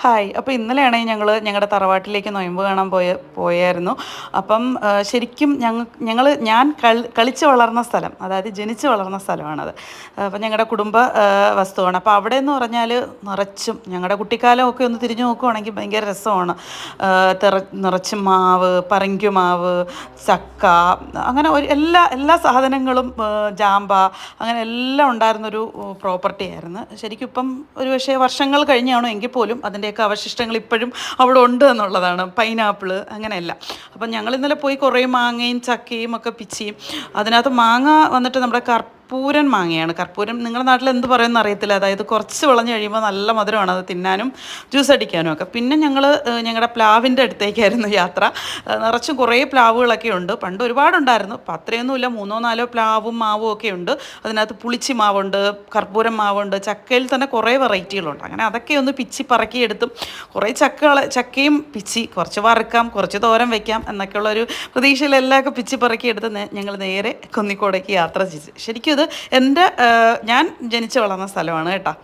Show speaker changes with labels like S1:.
S1: Hi അപ്പോൾ ഇന്നലെയാണെങ്കിൽ ഞങ്ങൾ ഞങ്ങളുടെ തറവാട്ടിലേക്ക് നൊയമ്പ് കാണാൻ പോയ പോയായിരുന്നു. അപ്പം ശരിക്കും ഞങ്ങൾ ഞങ്ങൾ ഞാൻ കളി കളിച്ച് വളർന്ന സ്ഥലം അതായത് ജനിച്ച് വളർന്ന സ്ഥലമാണത്. അപ്പം ഞങ്ങളുടെ കുടുംബ വസ്തുവാണ്. അപ്പോൾ അവിടെ എന്ന് പറഞ്ഞാൽ നിറച്ചും ഞങ്ങളുടെ കുട്ടിക്കാലമൊക്കെ ഒന്ന് തിരിഞ്ഞു നോക്കുവാണെങ്കിൽ ഭയങ്കര രസമാണ്. തിറ നിറച്ചും മാവ് പറങ്കുമാവ് ചക്ക അങ്ങനെ ഒരു എല്ലാ എല്ലാ സാധനങ്ങളും ജാമ്പ അങ്ങനെ എല്ലാം ഉണ്ടായിരുന്നൊരു പ്രോപ്പർട്ടി ആയിരുന്നു ശരിക്കും ഇപ്പം ഒരു പക്ഷേ വർഷങ്ങൾ കഴിഞ്ഞാണോ എങ്കിൽ പോലും അതിന്റെയൊക്കെ അവശിഷ്ടങ്ങൾ ഇപ്പോഴും അവിടെ ഉണ്ട് എന്നുള്ളതാണ്. പൈനാപ്പിൾ അങ്ങനെയല്ല. അപ്പം ഞങ്ങൾ ഇന്നലെ പോയി കുറേ മാങ്ങയും ചക്കയും ഒക്കെ പിച്ചിയും അതിനകത്ത് മാങ്ങ വന്നിട്ട് നമ്മുടെ കർപ്പൂരൻ മാങ്ങയാണ്. കർപ്പൂരം നിങ്ങളുടെ നാട്ടിൽ എന്ത് പറയുമെന്ന് അറിയത്തില്ല. അതായത് കുറച്ച് വിളഞ്ഞ് കഴിയുമ്പോൾ നല്ല മധുരമാണ്. അത് തിന്നാനും ജ്യൂസ് അടിക്കാനും ഒക്കെ. പിന്നെ ഞങ്ങൾ ഞങ്ങളുടെ പ്ലാവിന്റെ അടുത്തേക്കായിരുന്നു യാത്ര. നിറച്ചും കുറേ പ്ലാവുകളൊക്കെ ഉണ്ട്. പണ്ട് ഒരുപാടുണ്ടായിരുന്നു. അപ്പം അത്രയൊന്നുമില്ല. മൂന്നോ നാലോ പ്ലാവും മാവും ഒക്കെ ഉണ്ട്. അതിനകത്ത് പുളിച്ചി മാവുണ്ട് കർപ്പൂരം മാവുണ്ട്. ചക്കയിൽ തന്നെ കുറേ വെറൈറ്റികളുണ്ട്. അങ്ങനെ അതൊക്കെ ഒന്ന് പിച്ചി പറക്കിയെടുത്തും കുറേ ചക്കകൾ ചക്കയും പിച്ചി കുറച്ച് വറുക്കാം കുറച്ച് തോരൻ വയ്ക്കാം എന്നൊക്കെയുള്ള ഒരു പ്രതീക്ഷയിലെല്ലാം ഒക്കെ പിച്ചി പറക്കിയെടുത്ത് ഞങ്ങൾ നേരെ കുന്നിക്കോടേക്ക് യാത്ര ചെയ്തു. ശരിക്കും ഇത് എന്റെ ഞാൻ ജനിച്ചു വളർന്ന സ്ഥലമാണ് കേട്ടോ.